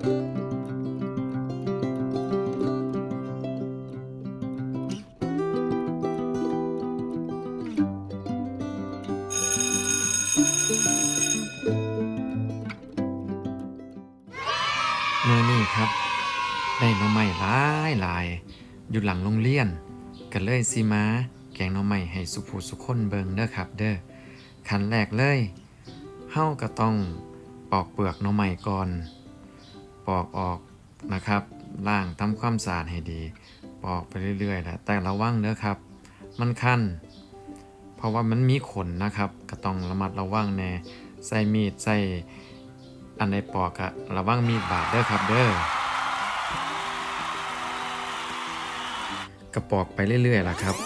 มือนี่ครับ ได้หน่อไม้หลายหลายอยู่หลังโรงเรียนก็เลยสิมา แกงหน่อไม้ให้สุผู้สุคนเบิงเด้อครับ เด้อขั้นแรกเลยเฮาก็ต้องปอกเปลือกหน่อไม้ก่อน ปอกออกนะครับล้างทำความสะอาดให้ดี ปอกไปเรื่อยๆแหละแต่ระวังเด้อครับ มันคันเพราะว่ามันมีขนนะครับ ก็ต้องระมัดระวังแน่ใส่มีดใส่อันในปอกอะระวังมีดบาดเด้อครับเด้อกระปอกไปเรื่อยๆล่ะครับ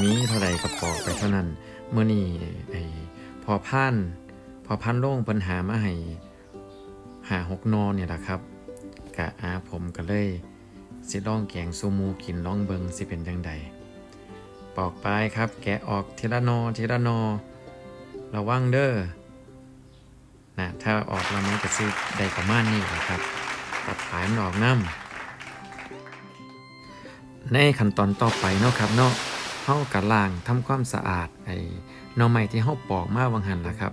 มีเท่าใดกระปอกไปเท่านั้นเมื่อนี่ไอพอพันพอพันโล่งปัญหามาให้ หาหกนอเนี่ยแหละครับกะอาผมก็เลย สิลองแกงซูมูกินลองเบิงสิเป็นจังใดปอกไปครับ แกะออกทีละนอทีละนอ ระวังเด้อนะถ้าออกแล้วมันก็สิได้ประมาณนี้แหละครับ ตัดขายมันออกน้ำในขั้นตอนต่อไปเนาะครับเนาะเฮากะล้างทำความสะอาดไอ้น่อไม้ที่เฮาปอกมาวังหันล่ะครับ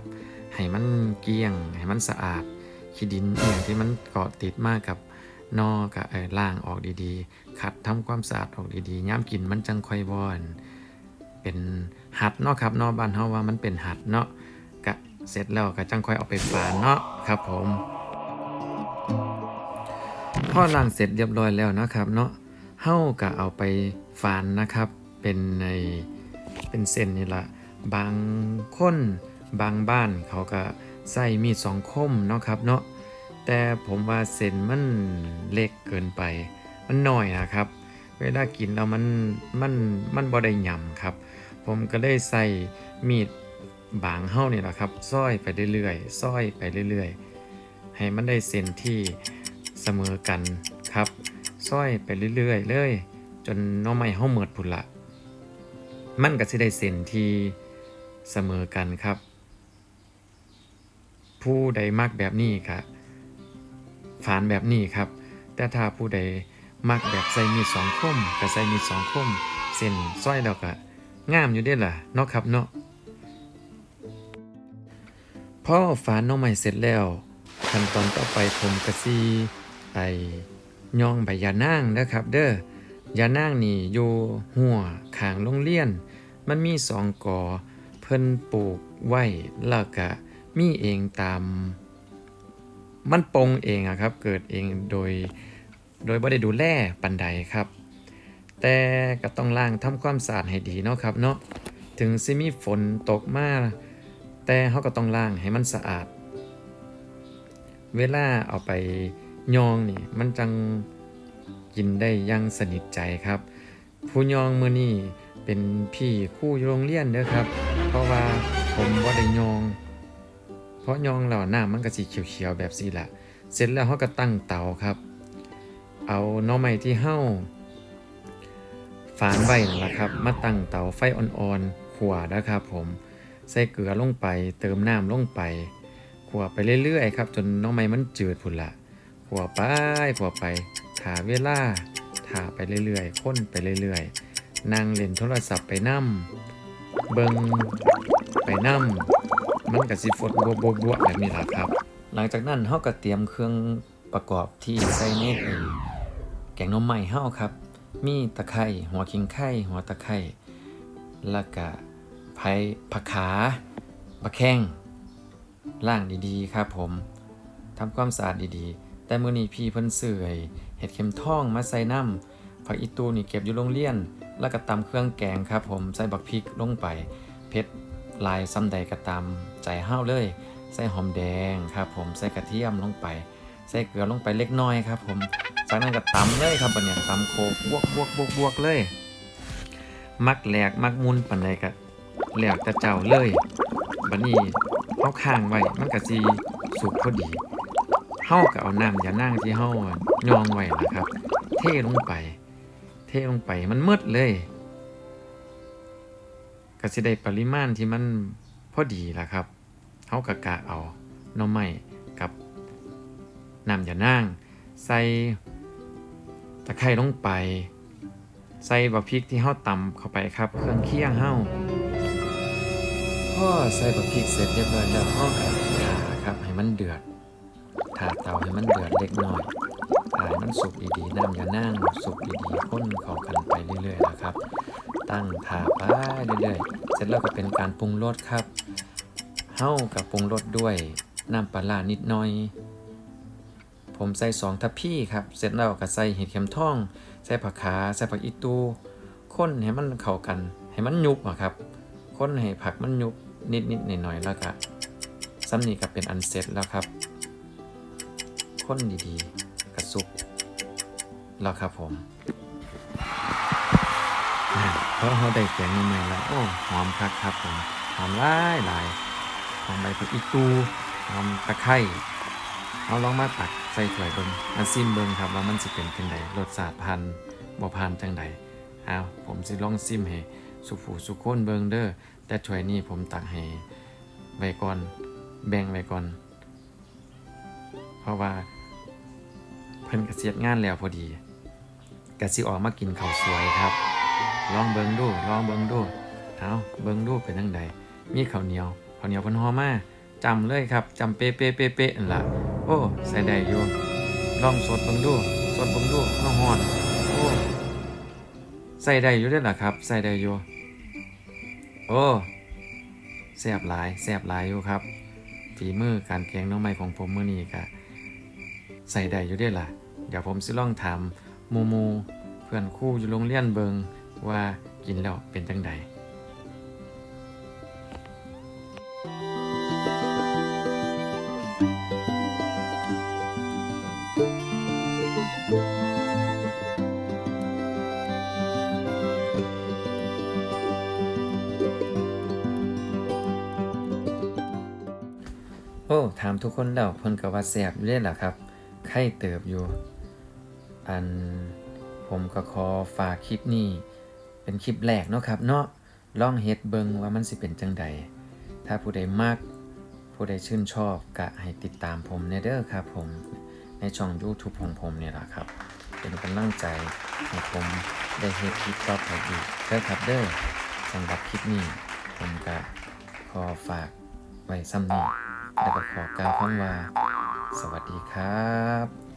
ให้มันเกลี้ยง ให้มันสะอาด ขี้ดินอย่างที่มันเกาะติดมากกับนอกับเออล่างออกดีๆ ขัดทำความสะอาดออกดีๆย้ำกินมันจังค่อยบอนเป็นหัดเนาะครับนอบ้านเฮาว่ามันเป็นหัดเนาะกะเสร็จแล้วก็จังค่อยเอาไปฝานเนาะครับผมพอล้างเสร็จเรียบร้อยแล้วนะครับ เนาะเฮาก็เอาไปฝานนะครับ เป็นในเป็นเส้นนี่ละบางคนบางบ้านเขาก็ ใส่มีดสองคมเนาะครับเนาะแต่ผมว่าเส้นมันเล็กเกินไป มันน้อยนะครับ เวลากินแล้วมันมันมันบ่ได้หย่ำครับ ผมก็ได้ใส่มีดบางเฮ้านี่แหละครับซ้อยไปเรื่อยๆซ้อยไปเรื่อยๆ ให้มันได้เส้นที่เสมอกันครับซ้อยไปเรื่อยๆ เลย จนน้อไม้เฮ้าเหมิดพุ่นละมันก็สิได้เส้นที่เสมอกันครับ ผู้ใดมักแบบนี้ครับฝานแบบนี้ครับ แต่ถ้าผู้ใดมักแบบใส่มีดสองคมก็ใส่มีดสองคมเส้นสร้อยแล้วก็งามอยู่ด้ล่ะเนาะครับเนาะพอฝานน้องใหม่เสร็จแล้วขั้นตอนต่อไปผมกระซีไอย่องใบยานางนะครับ เด้อยานางนี่อยู่หัวขางโรงเรียน มันมีสองกอเพิ่นปลูกไว้แล้วก็ มีเองตาม มันปงเองอะครับ เกิดเองโดย โดยบ่ได้ดูแลปันใดครับ แต่ก็ต้องล้างทำความสะอาดให้ดีเนาะครับเนาะถึงสิมีฝนตกมาแต่เขาก็ต้องล้างให้มันสะอาด เวลาเอาไปยองนี่มันจังกินได้ยังสนิทใจครับ ผู้ยองมือนี่เป็นพี่คู่โรงเรียนเด้อครับ เพราะว่าผมบ่ได้ยองาะยองแล้วน้ำมันก็สีเขียวๆแบบสีละเสร็จแล้วเขาก็ตั้งเตาครับ เอาน่อไม้ที่เห่าฝานไว้นั่นแหละครับ มาตั้งเตาไฟอ่อนๆขัวนะครับผมใส่เกลือลงไป เติมน้ำลงไปขัวไปเรื่อยๆครับ จนน่องไม้มันจืดพุ่นละขัวไปขัวไปถาเวลาถาไปเรื่อยๆค้นไปเรื่อยๆนั่งเล่นโทรศัพท์ไปนั่มเบิงไปนั่ม มันก็สิฟดบวบบวแบบนี้แหละครับ หลังจากนั้นเฮาก็เตรียมเครื่องประกอบที่ใส่ในไอ้แกงน่อไม้เฮาครับ มีตะไคร้หัวขิงไข่หัวตะไคร้แล้วก็ไผ่ผักขาบะแข้งล่างดีๆ ครับผมทำความสะอาดดีๆ แต่มื้อนี้พี่เพิ่นซื้อไอ้เห็ดเข็มทองมาใส่น้ำผักอีตูนี่เก็บอยู่โรงเรียน แล้วก็ตำเครื่องแกงครับผมใส่บักพริกลงไปเผ็ด ลายซ้ำใดก็ตามใจห้าวเลย ใส่หอมแดงครับผมใส่กระเทียมลงไป ใส่เกลือลงไปเล็กน้อยครับผมจากนั้นก็ตำเลยครับบัดเนี่ยตำโคกบวกบวกบวกบวกเลย มักแหลกมักมุนปันใดก็แหลกจะเจ้าเลยบัดนี้เอาข้างไว้มันก็สิสุกพอดีเฮาก็เอาน้ำยานั่งที่เฮายองไว้นะครับ เทลงไป เทลงไปมันมืดเลย ก็สิได้ปริมาณที่มันพอดีล่ะครับเฮากะกะเอาหน่อไม้กับน้ำอย่านาง ใส่ตะไคร้ลงไป ใส่บะพริกที่เฮาตำเข้าไปครับ เครื่องเคียงเฮาพอใส่บะพริกเสร็จเรียบร้อยแล้วเฮาก็ทาครับให้มันเดือดทาเตาให้มันเดือดเล็กน้อยทาให้มันสุกดีๆน้ำอย่านางสุกดีๆข้นเข้ากันไปเรื่อยๆนะครับ ตั้งทาไปเรื่อยๆ เสร็จแล้วก็เป็นการปรุงรสครับเฮากับปรุงรสด้วยน้ำปลาร้านิดหน่อย ผมใส่สองทัพพี่ครับ เสร็จแล้วก็ใส่เห็ดเข็มทอง ใส่ผักขาใส่ผักอีตูข้นให้มันเข้ากัน ให้มันยุบอะครับข้นให้ผักมันยุบนิดนิดหน่อยหน่อยๆแล้วก็ซ้ำนี่ก็เป็นอันเสร็จแล้วครับข้นดีๆกระสุกแล้วครับผม เพราะเขาได้แกงใหม่แล้วโอ้หอมคักครับผมหอมหลายหลายหอมใบผักอีตูหอมตะไคร้เอาลองมาตักใส่ถ้วยเบิงมาซิมเบิงครับว่ามันสิเป็นจังใดรสชาติพันบ่พันจังใดเอาผมสิลองซิมให้สุฟูสุโคนเบิงเด้อแต่ถ้วยนี้ผมตักให้ไว้ก่อนแบ่งไว้ก่อน เพราะว่าเพิ่นกเกษียณงานแล้วพอดีกะสิออกมากินข้าวสวยครับ ลองเบิงดู ลองเบิงดู เอาเบิงดูเป็นจังใดมีข้าวเหนียว ข้าวเหนียวเพันหอมมาจำเลยครับจำเป๊ะเป๊ะเป๊ะเป๊ะล่ะโอ้ใส่ได้อยู่ลองสดเบิงดู สดเบิงดูข้าวหอนโอ้ใส่ได้อยู่ด้อล่ะครับ ใส่ได้อยู่ โอ้แซ่บหลายแซ่บหลายอยู่ครับฝีมือการแกงน้องไม้ของผมเมื้อนี้ก็ใส่ได้อยู่เด้อล่ะ เดี๋ยวผมสิลองถามมูมู เพื่อนคู่อยู่โรงเรียนเบิง ว่ากินแล้วเป็นจังใดโอ้ ถามทุกคนแล้วเพิ่นก็ว่าแซ่บอยู่เด้ล่ะครับ ไข่เติบอยู่ อันผมก็ขอฝากคลิปนี้ เป็นคลิปแรกเนาะครับเนาะลองเฮ็ดเบิงว่ามันสิเป็นจังใดถ้าผู้ใดมักผู้ใดชื่นชอบก็ให้ติดตามผมในเด้อครับผมในช่อง YouTube ของผมเนี่ยละครับ เป็นกำลังใจให้ผมได้เฮ็ดคลิปต่อไปอีกเด้อครับเด้อสำหรับคลิปนี้ผมก็ขอฝากไว้ซ้ำนี้แล้วก็ขอกล่าวคำว่า สวัสดีครับ